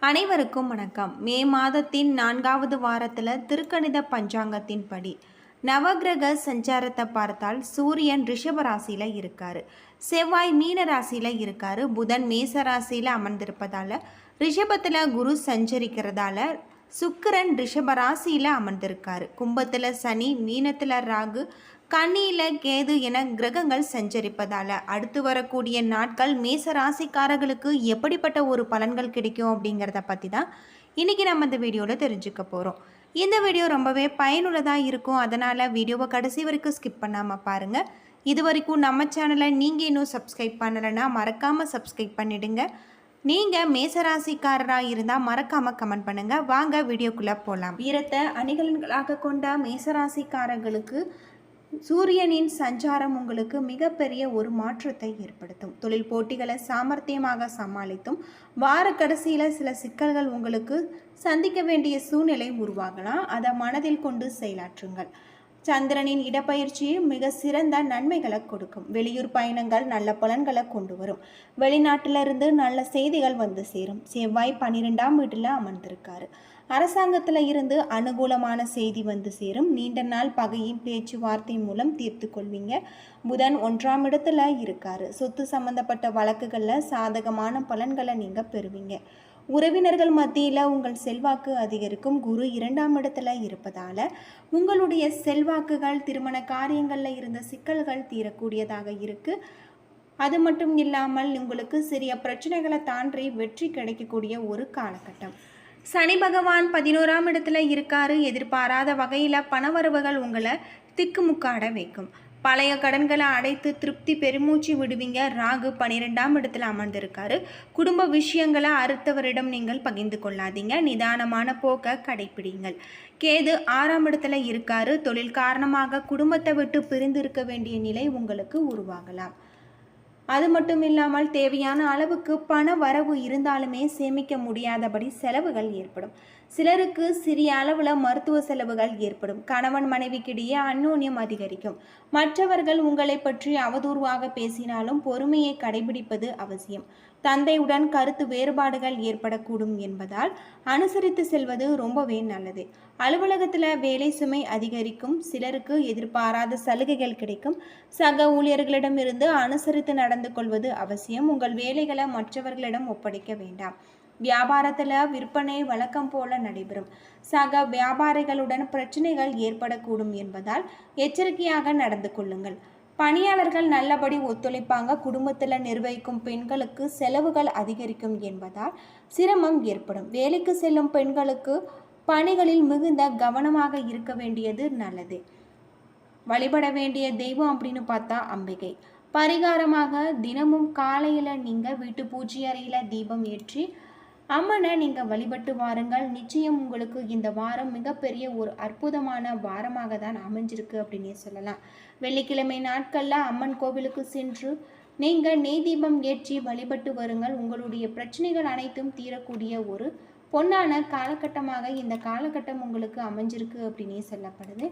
அனைவருக்கும் வணக்கம். மே மாதத்தின் நான்காவது வாரத்தில் திருக்கணித பஞ்சாங்கத்தின் படி. நவகிரக சஞ்சாரத்தை பார்த்தால் சூரியன் ரிஷப ராசியில் இருக்காரு. செவ்வாய் மீன ராசியில் இருக்காரு. புதன் மேச ராசியில் அமர்ந்திருப்பதால் ரிஷபத்தில் குரு சஞ்சரிக்கிறதால சுக்கிரன் ரிஷப ராசியில் அமர்ந்திருக்காரு. கும்பத்தில் சனி மீனத்தில் ராகு கன்னியில் கேது என கிரகங்கள் சஞ்சரிப்பதால். அடுத்து வரக்கூடிய நாட்கள் மேச ராசிக்காரர்களுக்கு எப்படிப்பட்ட ஒரு பலன்கள் கிடைக்கும் அப்படிங்கிறத பற்றி தான் இன்றைக்கி நம்ம இந்த வீடியோவில் தெரிஞ்சுக்க போகிறோம் இந்த வீடியோ ரொம்பவே பயனுள்ளதாக இருக்கும். அதனால் வீடியோவை கடைசி வரைக்கும் ஸ்கிப் பண்ணாமல் பாருங்கள் இது வரைக்கும் நம்ம சேனலை நீங்கள் இன்னும் சப்ஸ்கிரைப் பண்ணலைன்னா மறக்காமல் சப்ஸ்கிரைப் பண்ணிடுங்க. நீங்கள் மேசராசிக்காரராக இருந்தால் மறக்காமல் கமெண்ட் பண்ணுங்கள் வாங்க வீடியோக்குள்ளே போகலாம் வீரத்தை அணிகலன்களாக கொண்ட மேசராசிக்காரர்களுக்கு சூரியனின் சஞ்சாரம் உங்களுக்கு மிகப்பெரிய ஒரு மாற்றத்தை ஏற்படுத்தும். தொழில் போட்டிகளை சாமர்த்தியமாக சமாளித்தும் வார கடைசியில் சில சிக்கல்கள் உங்களுக்கு சந்திக்க வேண்டிய சூழ்நிலை உருவாகலாம். அதை மனதில் கொண்டு செயலாற்றுங்கள். சந்திரனின் இடப்பயிற்சி மிக சிறந்த நன்மைகளை கொடுக்கும். வெளியூர் பயணங்கள் நல்ல பலன்களை கொண்டு வரும். வெளிநாட்டிலிருந்து நல்ல செய்திகள் வந்து சேரும். செவ்வாய் பன்னிரெண்டாம் வீட்டில் அமர்ந்திருக்காரு. அரசாங்கத்தில் இருந்து அனுகூலமான செய்தி வந்து சேரும். நீண்ட நாள் பகையின் பேச்சுவார்த்தை மூலம் தீர்த்து கொள்வீங்க. புதன் ஒன்றாம் இடத்துல இருக்காரு. சொத்து சம்பந்தப்பட்ட வழக்குகளில் சாதகமான பலன்களை நீங்கள் பெறுவீங்க. உறவினர்கள் மத்தியில் உங்கள் செல்வாக்கு அதிகரிக்கும். குரு இரண்டாம் இடத்துல இருப்பதால் உங்களுடைய செல்வாக்குகள் திருமண காரியங்களில் இருந்த சிக்கல்கள் தீரக்கூடியதாக இருக்குது அது மட்டும் இல்லாமல் உங்களுக்கு சிறிய பிரச்சனைகளை தாண்டி வெற்றி கிடைக்கக்கூடிய ஒரு காலகட்டம். சனி பகவான் பதினோராம் இடத்துல இருக்காரு. எதிர்பாராத வகையில் பணவரவுகள் உங்களை திக்குமுக்காட வைக்கும். பழைய கடன்களை அடைத்து திருப்தி பெருமூச்சு விடுவீங்க. ராகு பன்னிரெண்டாம் இடத்துல அமர்ந்திருக்காரு. குடும்ப விஷயங்களை அறுத்தவரிடம் நீங்கள் பகிர்ந்து கொள்ளாதீங்க. நிதானமான போக்கை கடைப்பிடிங்கள். கேது ஆறாம் இடத்துல இருக்காரு. தொழில் காரணமாக குடும்பத்தை விட்டு பிரிந்து இருக்க வேண்டிய நிலை உங்களுக்கு உருவாகலாம். அது மட்டும் இல்லாமல் தேவையான அளவுக்கு பண வரவு இருந்தாலுமே சேமிக்க முடியாதபடி செலவுகள் ஏற்படும். சிலருக்கு சிறிய அளவில் மருத்துவ செலவுகள் ஏற்படும். கணவன் மனைவிக்கிடையே அந்யோன்யம் அதிகரிக்கும். மற்றவர்கள் உங்களை பற்றி அவதூறுவாக பேசினாலும் பொறுமையை கடைபிடிப்பது அவசியம். தந்தையுடன் கருத்து வேறுபாடுகள் ஏற்படக்கூடும் என்பதால் அனுசரித்து செல்வது ரொம்பவே நல்லது. அலுவலகத்தில் வேலை சுமை அதிகரிக்கும் சிலருக்கு எதிர்பாராத சலுகைகள் கிடைக்கும். சக ஊழியர்களிடமிருந்து அனுசரித்து நடந்து கொள்வது அவசியம். உங்கள் வேலைகளை மற்றவர்களிடம் ஒப்படைக்க வேண்டாம். வியாபாரத்தில் விற்பனை வழக்கம் போல நடைபெறும். சக வியாபாரிகளுடன் பிரச்சனைகள் ஏற்படக்கூடும் என்பதால் எச்சரிக்கையாக நடந்து கொள்ளுங்கள். பணியாளர்கள் நல்லபடி ஒத்துழைப்பாங்க. குடும்பத்தில் நிர்வகிக்கும் பெண்களுக்கு செலவுகள் அதிகரிக்கும் என்பதால் சிரமம் ஏற்படும். வேலைக்கு செல்லும் பெண்களுக்கு பணிகளில் மிகுந்த கவனமாக இருக்க வேண்டியது நல்லது. வழிபட வேண்டிய தெய்வம் அப்படின்னு பார்த்தா அம்பிகை. பரிகாரமாக தினமும் காலையில் நீங்கள் வீட்டு பூஜை அறையில் தீபம் ஏற்றி அம்மனை நீங்கள் வழிபட்டு வாருங்கள். நிச்சயம் உங்களுக்கு இந்த வாரம் மிகப்பெரிய ஒரு அற்புதமான வாரமாக தான் அமைஞ்சிருக்கு அப்படின்னே சொல்லலாம். வெள்ளிக்கிழமை நாட்களில் அம்மன் கோவிலுக்கு சென்று நீங்கள் நெய் தீபம் ஏற்றி வழிபட்டு வருங்கள். உங்களுடைய பிரச்சனைகள் அனைத்தும் தீரக்கூடிய ஒரு பொன்னான காலகட்டமாக இந்த காலகட்டம் உங்களுக்கு அமைஞ்சிருக்கு அப்படின்னே சொல்லப்படுது.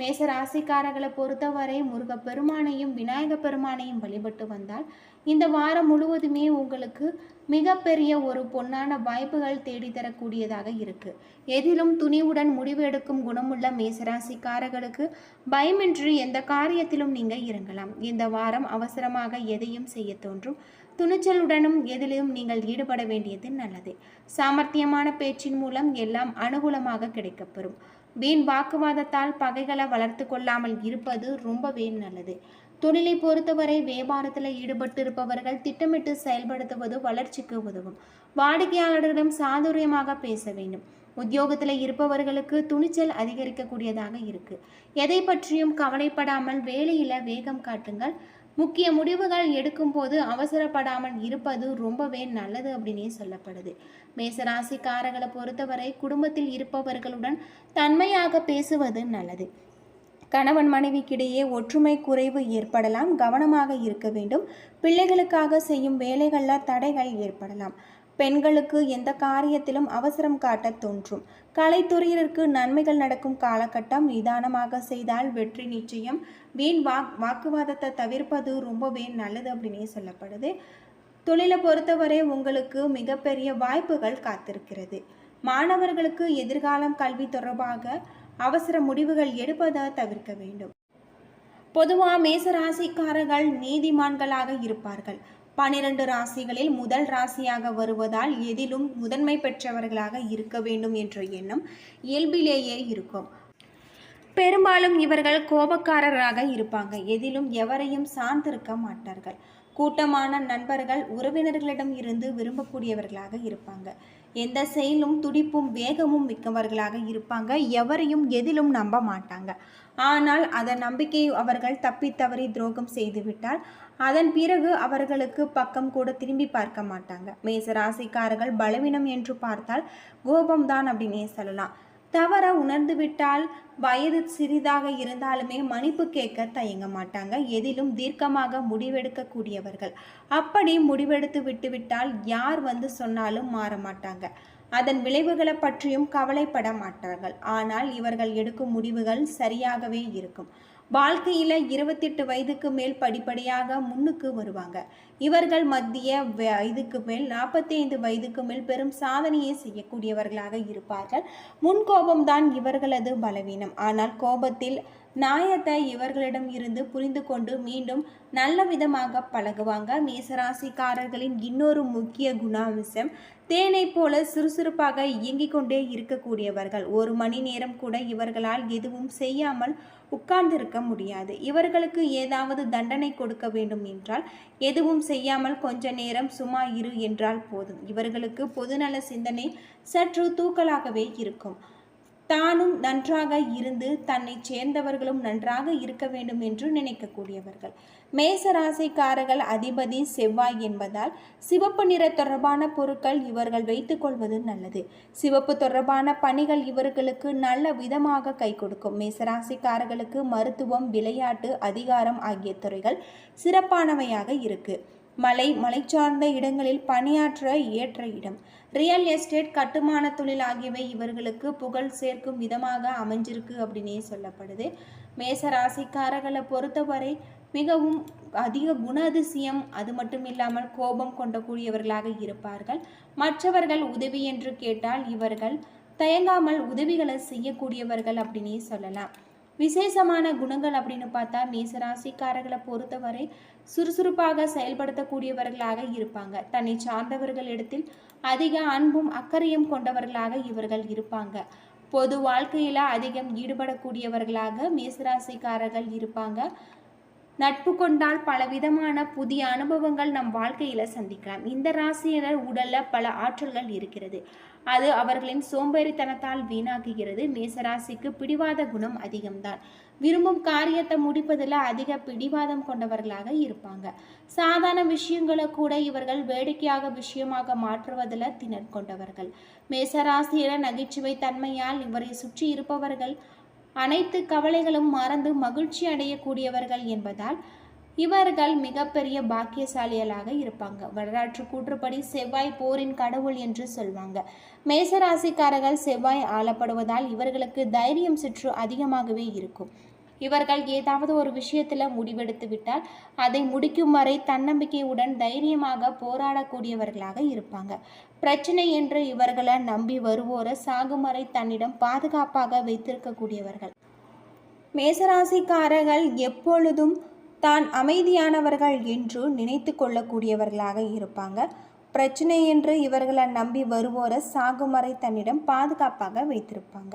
மேச ராசிக்காரர்களை பொறுத்தவரை முருக பெருமானையும் விநாயக பெருமானையும் வழிபட்டு வந்தால் இந்த வாரம் முழுவதுமே உங்களுக்கு மிகப்பெரிய ஒரு பொன்னான வாய்ப்புகள் தேடித்தரக்கூடியதாக இருக்கு. எதிலும் துணிவுடன் முடிவு எடுக்கும் குணமுள்ள மேசராசிக்காரர்களுக்கு பயமின்றி எந்த காரியத்திலும் நீங்க இறங்கலாம். இந்த வாரம் அவசரமாக எதையும் செய்ய தோன்றும். துணிச்சலுடனும் எதிலும் நீங்கள் ஈடுபட வேண்டியது நல்லது. சாமர்த்தியமான பேச்சின் மூலம் எல்லாம் அனுகூலமாக கிடைக்கப்பெறும். வீண் வாக்குவாதத்தால் பகைகளை வளர்த்து கொள்ளாமல் இருப்பது ரொம்பவே நல்லது. தொழிலை பொறுத்தவரை வியாபாரத்தில் ஈடுபட்டு இருப்பவர்கள் திட்டமிட்டு செயல்படுத்துவது வளர்ச்சிக்கு உதவும். வாடிக்கையாளர்களிடம் சாதுரியமாக பேச வேண்டும். உத்தியோகத்தில் இருப்பவர்களுக்கு துணிச்சல் அதிகரிக்கக்கூடியதாக இருக்கு. எதை பற்றியும் கவலைப்படாமல் வேலையில் வேகம் காட்டுங்கள். முக்கிய முடிவுகள் எடுக்கும்போது அவசரப்படாமல் இருப்பது ரொம்பவே நல்லது அப்படின்னே சொல்லப்படுது. மேசராசிக்காரர்களை பொறுத்தவரை குடும்பத்தில் இருப்பவர்களுடன் தன்மையாக பேசுவது நல்லது. கணவன் மனைவிக்கிடையே ஒற்றுமை குறைவு ஏற்படலாம் கவனமாக இருக்க வேண்டும். பிள்ளைகளுக்காக செய்யும் வேலைகளில் தடைகள் ஏற்படலாம். பெண்களுக்கு எந்த காரியத்திலும் அவசரம் காட்ட தோன்றும். கலைத்துறையினருக்கு நன்மைகள் நடக்கும் காலகட்டம் நிதானமாக செய்தால் வெற்றி நிச்சயம். வீண் வாக் வாக்குவாதத்தை தவிர்ப்பது ரொம்பவே நல்லது அப்படின்னே சொல்லப்படுது. தொழிலை பொறுத்தவரை உங்களுக்கு மிகப்பெரிய வாய்ப்புகள் காத்திருக்கிறது. மாணவர்களுக்கு எதிர்காலம் கல்வி தொடர்பாக அவசர முடிவுகள் எடுப்பதை தவிர்க்க வேண்டும். பொதுவாக மேச ராசிக்காரர்கள் நீதிமான்களாக இருப்பார்கள். பனிரெண்டு ராசிகளில் முதல் ராசியாக வருவதால் எதிலும் முதன்மை பெற்றவர்களாக இருக்க வேண்டும் என்ற எண்ணம் இயல்பிலேயே இருக்கும். பெரும்பாலும் இவர்கள் கோபக்காரராக இருப்பாங்க. எதிலும் எவரையும் சார்ந்திருக்க மாட்டார்கள். கூட்டமான நண்பர்கள் உறவினர்களிடம் இருந்து விரும்பக்கூடியவர்களாக இருப்பாங்க. எந்த செயலும் துடிப்பும் வேகமும் மிக்கவர்களாக இருப்பாங்க. எவரையும் எதிலும் நம்ப மாட்டாங்க. ஆனால் அதன் நம்பிக்கை அவர்கள் தப்பித்தவறி துரோகம் செய்துவிட்டால் அதன் பிறகு அவர்களுக்கு பக்கம் கூட திரும்பி பார்க்க மாட்டாங்க. மேச ராசிக்காரர்கள் பலவீனம் என்று பார்த்தால் கோபம்தான் அப்படின்னே சொல்லலாம். தவற உணர்ந்து விட்டால் வயது சிறிதாக இருந்தாலுமே மன்னிப்பு கேட்க தயங்க மாட்டாங்க. எதிலும் தீர்க்கமாக முடிவெடுக்கக்கூடியவர்கள். அப்படி முடிவெடுத்து விட்டுவிட்டால் யார் வந்து சொன்னாலும் மாற மாட்டாங்க. அதன் விளைவுகளை பற்றியும் கவலைப்பட மாட்டார்கள். ஆனால் இவர்கள் எடுக்கும் முடிவுகள் சரியாகவே இருக்கும். வாழ்க்கையில் இருபத்தெட்டு வயதுக்கு மேல் படிப்படியாக முன்னுக்கு வருவாங்க. இவர்கள் மத்திய வயதுக்கு மேல் நாற்பத்தைந்து வயதுக்கு மேல் பெரும் சாதனையை செய்யக்கூடியவர்களாக இருப்பார்கள். முன்கோபம்தான் இவர்களது பலவீனம். ஆனால் கோபத்தில் நாயத்தை இவர்களிடம் இருந்து புரிந்து கொண்டு மீண்டும் நல்ல விதமாக பழகுவாங்க. மேசராசிக்காரர்களின் இன்னொரு முக்கிய குணாம்சம் தேனை போல சுறுசுறுப்பாக இயங்கிக் கொண்டே இருக்கக்கூடியவர்கள். ஒரு மணி நேரம் கூட இவர்களால் எதுவும் செய்யாமல் உட்கார்ந்திருக்க முடியாது. இவர்களுக்கு ஏதாவது தண்டனை கொடுக்க வேண்டும் என்றால் எதுவும் செய்யாமல் கொஞ்ச நேரம் சும்மா இரு என்றால் போதும். இவர்களுக்கு பொதுநல சிந்தனை சற்று தூக்கலாகவே இருக்கும். தானும் நன்றாக இருந்து தன்னை சேர்ந்தவர்களும் நன்றாக இருக்க வேண்டும் என்று நினைக்கக்கூடியவர்கள். மேசராசிக்காரர்கள் அதிபதி செவ்வாய் என்பதால் சிவப்பு நிற தொடர்பான பொருட்கள் இவர்கள் வைத்துக்கொள்வது நல்லது. சிவப்பு தொடர்பான பணிகள் இவர்களுக்கு நல்ல விதமாக கை கொடுக்கும். மேசராசிக்காரர்களுக்கு மருத்துவம் விளையாட்டு அதிகாரம் ஆகிய துறைகள் சிறப்பானவையாக இருக்கு. மலை மலை சார்ந்த இடங்களில் பணியாற்ற ஏற்ற இடம். ரியல் எஸ்டேட் கட்டுமான தொழில் ஆகியவை இவர்களுக்கு புகழ் சேர்க்கும் விதமாக அமைஞ்சிருக்கு அப்படின்னே சொல்லப்படுது. மேச ராசிக்காரர்களை பொறுத்தவரை மிகவும் அதிக குணாதிசயம் அது மட்டும் இல்லாமல் கோபம் கொண்டக்கூடியவர்களாக இருப்பார்கள். மற்றவர்கள் உதவி என்று கேட்டால் இவர்கள் தயங்காமல் உதவிகளை செய்யக்கூடியவர்கள் அப்படின்னே சொல்லலாம். விசேஷமான குணங்கள் அப்படின்னு பார்த்தா மேசராசிக்காரர்களை பொறுத்தவரை சுறுசுறுப்பாக செயல்படுத்தக்கூடியவர்களாக இருப்பாங்க. தன்னை சார்ந்தவர்களிடத்தில் அதிக அன்பும் அக்கறையும் கொண்டவர்களாக இவர்கள் இருப்பாங்க. பொது வாழ்க்கையில் அதிகம் ஈடுபடக்கூடியவர்களாக மேசராசிக்காரர்கள் இருப்பாங்க. நட்பு கொண்டால் பலவிதமான புதிய அனுபவங்கள் நம் வாழ்க்கையில் சந்திக்கலாம். இந்த ராசியினர் உடல்ல பல ஆற்றல்கள் இருக்கிறது. அது அவர்களின் சோம்பேறித்தனத்தால் வீணாக்குகிறது. மேசராசிக்கு பிடிவாத குணம் அதிகம்தான். விரும்பும் காரியத்தை முடிப்பதில் அதிக பிடிவாதம் கொண்டவர்களாக இருப்பாங்க. சாதாரண விஷயங்களை கூட இவர்கள் வேடிக்கையாக விஷயமாக மாற்றுவதில் திணற் கொண்டவர்கள். மேசராசியில நகைச்சுவை தன்மையால் இவரை சுற்றி இருப்பவர்கள் அனைத்து கவலைகளும் மறந்து மகிழ்ச்சி அடையக்கூடியவர்கள் என்பதால் இவர்கள் மிகப்பெரிய பாக்கியசாலிகளாக இருப்பாங்க. வரலாற்று கூற்றுப்படி செவ்வாய் போரின் கடவுள் என்று சொல்வாங்க. மேசராசிக்காரர்கள் செவ்வாய் ஆளப்படுவதால் இவர்களுக்கு தைரியம் சுற்று அதிகமாகவே இருக்கும். இவர்கள் ஏதாவது ஒரு விஷயத்தில் முடிவெடுத்து விட்டால் அதை முடிக்கும் வரை தன்னம்பிக்கையுடன் தைரியமாக போராடக்கூடியவர்களாக இருப்பாங்க. பிரச்சனை என்று இவர்களை நம்பி வருவோரை சாகும் வரை தன்னிடம் பாதுகாப்பாக வைத்திருக்கக்கூடியவர்கள். மேசராசிக்காரர்கள் எப்பொழுதும் தான் அமைதியானவர்கள் என்று நினைத்து கொள்ளக்கூடியவர்களாக இருப்பாங்க. பிரச்சனை என்று இவர்களை நம்பி வருவோரை சாகுமறை தன்னிடம் பாதுகாப்பாக வைத்திருப்பாங்க.